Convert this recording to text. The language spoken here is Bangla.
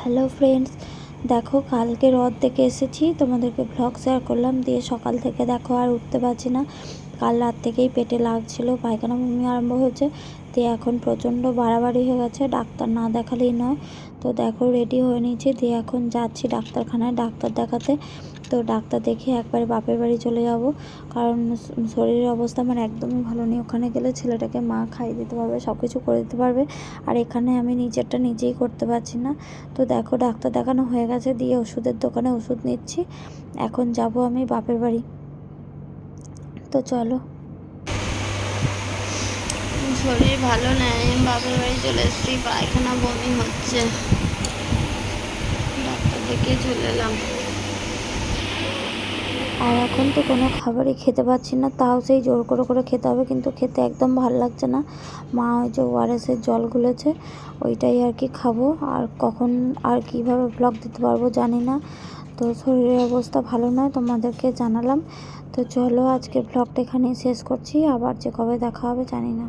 হ্যালো ফ্রেন্ডস দেখো, কালকে রথ দেখে এসেছি। তোমাদেরকে ব্লগ শেয়ার করলাম। দিয়ে সকাল থেকে দেখো আর উঠতে পারছি না। কাল রাত থেকেই পেটে লাগছিল, পায়খানা বমি আরম্ভ হয়েছে। দিয়ে এখন প্রচণ্ড বাড়াবাড়ি হয়ে গেছে, ডাক্তার না দেখালেই নয়। তো দেখো রেডি হয়ে নিয়েছি। দিয়ে এখন যাচ্ছি ডাক্তারখানায় ডাক্তার দেখাতে। তো ডাক্তার দেখে একবারে বাপের বাড়ি চলে যাব। কারণ শরীরের অবস্থা আমার একদমই ভালো নেই। ওখানে গেলে ছেলেটাকে মা খাইয়ে দিতে পারবে সব কিছু করে দিতে পারবে। আর এখানে আমি নিজেরটা নিজেই করতে পারছি না। তো দেখো, ডাক্তার দেখানো হয়ে গেছে। দিয়ে ওষুধের দোকানে ওষুধ নিচ্ছি। এখন যাব আমি বাপের বাড়ি। তো চলো। শরীর ভালো নেই বাপের বাড়ি চলে এসেছি পায়খানা বমি হচ্ছে। ডাক্তার দেখে চলে এলাম। আর এখন তো কোনো খাবারই খেতে পাচ্ছি না তাও সেই জোর করে করে খেতে হবে কিন্তু খেতে একদম ভালো লাগছে না। মা ওই যে ওআরএসের জল গুলেছে ওইটাই আর কি খাব। আর কখন আর কীভাবে ব্লগ দিতে পারব জানি না। তো শরীরের অবস্থা ভালো নয় তোমাদেরকে জানালাম। তো চলো আজকে ব্লগটা এখানেই শেষ করছি। আবার যে কবে দেখা হবে জানি না।